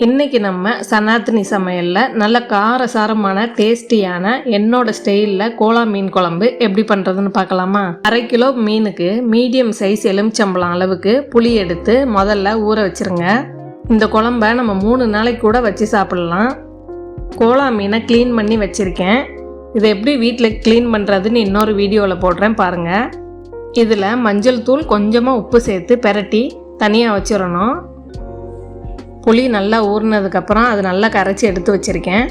இன்னைக்கு நம்ம சனாத்தினி சமையலில் நல்ல காரசாரமான டேஸ்டியான என்னோட ஸ்டைலில் கோலா மீன் குழம்பு எப்படி பண்ணுறதுன்னு பார்க்கலாமா? அரை கிலோ மீனுக்கு மீடியம் சைஸ் எலுமிச்சம்பழம் அளவுக்கு புளி எடுத்து முதல்ல ஊற வச்சிருங்க. இந்த குழம்ப நம்ம மூணு நாளைக்கு கூட வச்சு சாப்பிட்லாம். கோலா மீனை க்ளீன் பண்ணி வச்சுருக்கேன். இதை எப்படி வீட்டில் க்ளீன் பண்ணுறதுன்னு இன்னொரு வீடியோவில் போடுறேன் பாருங்கள் இதில் மஞ்சள் தூள் கொஞ்சமாக உப்பு சேர்த்து பெரட்டி தனியாக வச்சிடணும். புளி நல்லா ஊறினதுக்கப்புறம் அது நல்லா கரைச்சி எடுத்து வச்சுருக்கேன்.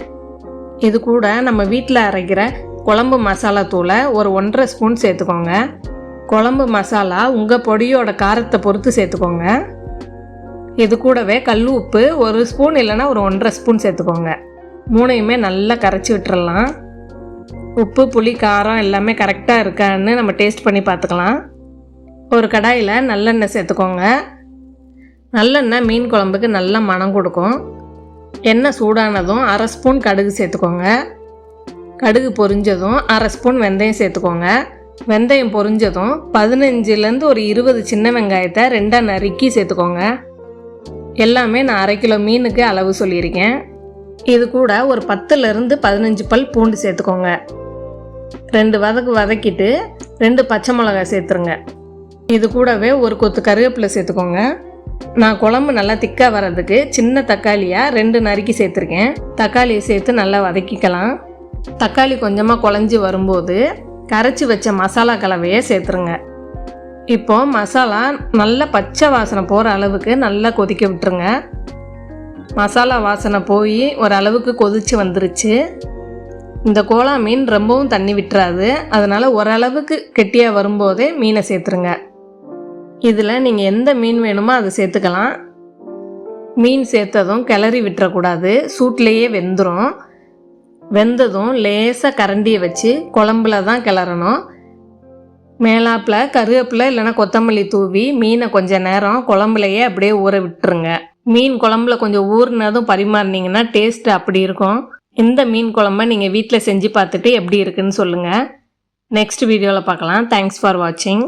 இது கூட நம்ம வீட்டில் அரைக்கிற குழம்பு மசாலா தூளை ஒரு ஒன்றரை ஸ்பூன் சேர்த்துக்கோங்க. குழம்பு மசாலா உங்கள் பொடியோட காரத்தை பொறுத்து சேர்த்துக்கோங்க. இது கூடவே கல் உப்பு ஒரு ஸ்பூன் இல்லைன்னா ஒரு ஒன்றரை ஸ்பூன் சேர்த்துக்கோங்க. மூணையுமே நல்லா கரைச்சி விட்டுறலாம். உப்பு புளி காரம் எல்லாமே கரெக்டாக இருக்கான்னு நம்ம டேஸ்ட் பண்ணி பார்த்துக்கலாம். ஒரு கடாயில் நல்லெண்ணெய் சேர்த்துக்கோங்க. நல்லெண்ணெய் மீன் குழம்புக்கு நல்ல மணம் கொடுக்கும். எண்ணெய் சூடானதும் அரை ஸ்பூன் கடுகு சேர்த்துக்கோங்க. கடுகு பொரிஞ்சதும் அரை ஸ்பூன் வெந்தயம் சேர்த்துக்கோங்க. வெந்தயம் பொரிஞ்சதும் பதினஞ்சுலேருந்து ஒரு இருபது சின்ன வெங்காயத்தை ரெண்டாக நறுக்கி சேர்த்துக்கோங்க. எல்லாமே நான் அரை கிலோ மீனுக்கு அளவு சொல்லியிருக்கேன். இது கூட ஒரு பத்துலேருந்து பதினஞ்சு பல் பூண்டு சேர்த்துக்கோங்க. ரெண்டு வதக்கு வதக்கிட்டு ரெண்டு பச்சை மிளகாய் சேர்த்துருங்க. இது கூடவே ஒரு கொத்து கருவேப்பிலை சேர்த்துக்கோங்க. நான் குழம்பு நல்லா திக்காக வர்றதுக்கு சின்ன தக்காளியாக ரெண்டு நறுக்கி சேர்த்துருக்கேன். தக்காளியை சேர்த்து நல்லா வதக்கிக்கலாம். தக்காளி கொஞ்சமாக குழஞ்சி வரும்போது கரைச்சி வச்ச மசாலா கலவையை சேர்த்துருங்க. இப்போ மசாலா நல்ல பச்சை வாசனை போகிற அளவுக்கு நல்லா கொதிக்க விட்டுருங்க. மசாலா வாசனை போய் ஒரு அளவுக்கு கொதிச்சு வந்துருச்சு. இந்த கோலா மீன் ரொம்பவும் தண்ணி விட்டுறாது. அதனால் ஓரளவுக்கு கெட்டியாக வரும்போதே மீனை சேர்த்துருங்க. இதில் நீங்கள் எந்த மீன் வேணுமோ அதை சேர்த்துக்கலாம். மீன் சேர்த்ததும் கிளறி விட்டுறக்கூடாது. சூட்லேயே வெந்துடும் வெந்ததும் லேசாக கரண்டியை வச்சு குழம்புல தான் கிளறணும். மேலாப்பில் கருவேப்பில் இல்லைன்னா கொத்தமல்லி தூவி மீனை கொஞ்சம் நேரம் குழம்புலையே அப்படியே ஊற விட்டுருங்க. மீன் குழம்புல கொஞ்சம் ஊறினதும் பரிமாறினீங்கன்னா டேஸ்ட் அப்படி இருக்கும். இந்த மீன் குழம்ப நீங்கள் வீட்டில் செஞ்சு பார்த்துட்டு எப்படி இருக்குன்னு சொல்லுங்கள் நெக்ஸ்ட் வீடியோவில் பார்க்கலாம். தேங்க்ஸ் ஃபார் வாட்சிங்